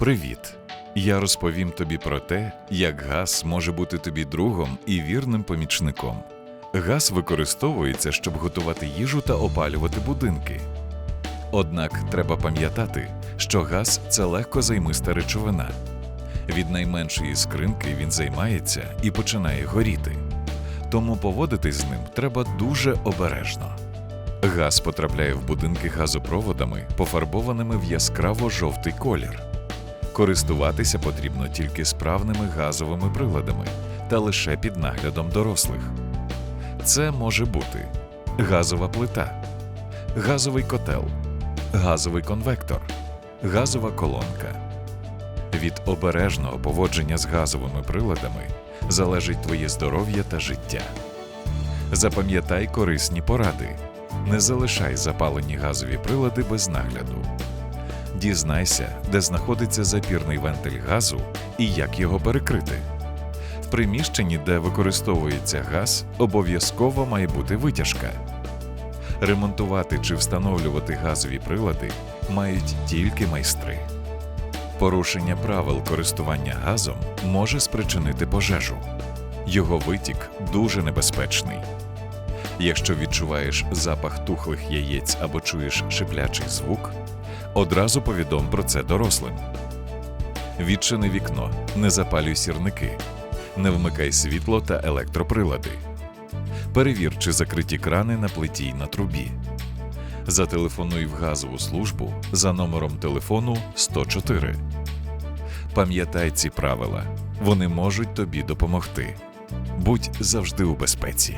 Привіт! Я розповім тобі про те, як газ може бути тобі другом і вірним помічником. Газ використовується, щоб готувати їжу та опалювати будинки. Однак треба пам'ятати, що газ це легко займиста речовина. Від найменшої скринки він займається і починає горіти. Тому поводитись з ним треба дуже обережно. Газ потрапляє в будинки газопроводами, пофарбованими в яскраво жовтий колір. Користуватися потрібно тільки справними газовими приладами та лише під наглядом дорослих. Це може бути газова плита, газовий котел, газовий конвектор, газова колонка. Від обережного поводження з газовими приладами залежить твоє здоров'я та життя. Запам'ятай корисні поради. Не залишай запалені газові прилади без нагляду. Дізнайся, де знаходиться запірний вентиль газу і як його перекрити. В приміщенні, де використовується газ, обов'язково має бути витяжка. Ремонтувати чи встановлювати газові прилади мають тільки майстри. Порушення правил користування газом може спричинити пожежу. Його витік дуже небезпечний. Якщо відчуваєш запах тухлих яєць або чуєш шиплячий звук, одразу повідом про це дорослим. Відчини вікно, не запалюй сірники, не вмикай світло та електроприлади. Перевір, чи закриті крани на плиті й на трубі. Зателефонуй в газову службу за номером телефону 104. Пам'ятай ці правила, вони можуть тобі допомогти. Будь завжди у безпеці.